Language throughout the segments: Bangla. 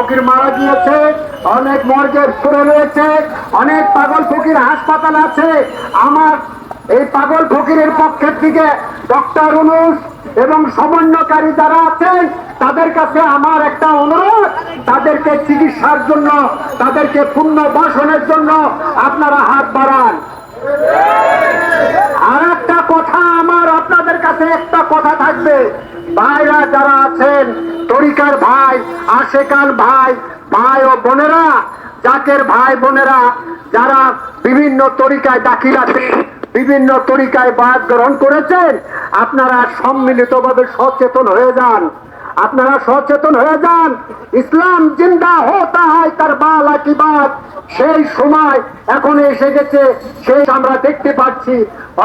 ফকির মারা গিয়েছে, অনেক মর্গে পড়ে রয়েছে, অনেক পাগল ফকির হাসপাতাল আছে। আমার এই পাগল ফকিরের পক্ষের থেকে ডক্টর অনুষ এবং সমন্বয়কারী যারা আছেন তাদের কাছে আমার একটা অনুরোধ, তাদেরকে চিকিৎসার জন্য, তাদেরকে পুনর্বাসনের জন্য আপনারা হাত বাড়ান। আর একটা কথা আমার আপনাদের কাছে একটা কথা থাকবে। ভাইরা যারা আছেন তরিকার ভাই আশেকান ভাই ভাই ও বোনেরা, জাকের ভাই বোনেরা, যারা বিভিন্ন তরিকায় দাখিল আছে বিভিন্ন তরিকায় বাদ গ্রহণ করেছেন, আপনারা সম্মিলিতভাবে সচেতন হয়ে যান। আপনারা সচেতন হয়ে যান। ইসলাম জিন্দা হতা হয় তার বাল আকিবাদ সেই সময় এখন এসে গেছে, সেই আমরা দেখতে পাচ্ছি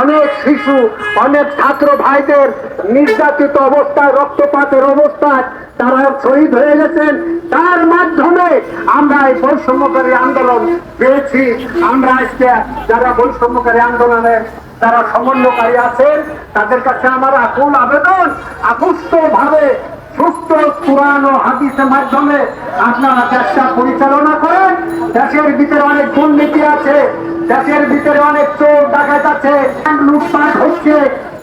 অনেক শিশু, অনেক ছাত্র ভাইদের নির্যাতিত অবস্থায়, রক্তপাতের অবস্থায় তারা শহীদ হয়ে গেছেন। তার মাধ্যমে আমরা এই বৈষম্যকারী আন্দোলন পেয়েছি। আমরা আজকে যারা বৈষম্যকারী আন্দোলনের যারা সমন্বয়কারী আছেন, তাদের কাছে আমার আকুল আবেদন আকুষ্ট ভাবে সুস্থ কোরআন ও হাদিসের মাধ্যমে আপনারা দেশটা পরিচালনা করেন। দেশের ভিতরে অনেক দুর্নীতি আছে, দেশের ভিতরে অনেক চোর ডাকাত আছে। লুটপাট হচ্ছে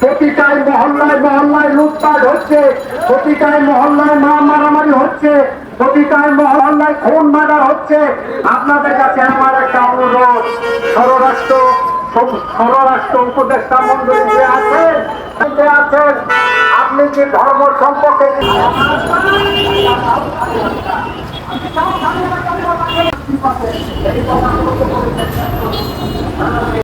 প্রতিটায় মহল্লায় মহল্লায় লুটপাট হচ্ছে প্রতিটায় মহল্লায় মা মারামারি হচ্ছে প্রতিটায় মহল্লায় খুন মার্ডার হচ্ছে। আপনাদের কাছে আমার একটা অনুরোধ, স্বরাষ্ট্র যে ধর্ম সম্পর্কে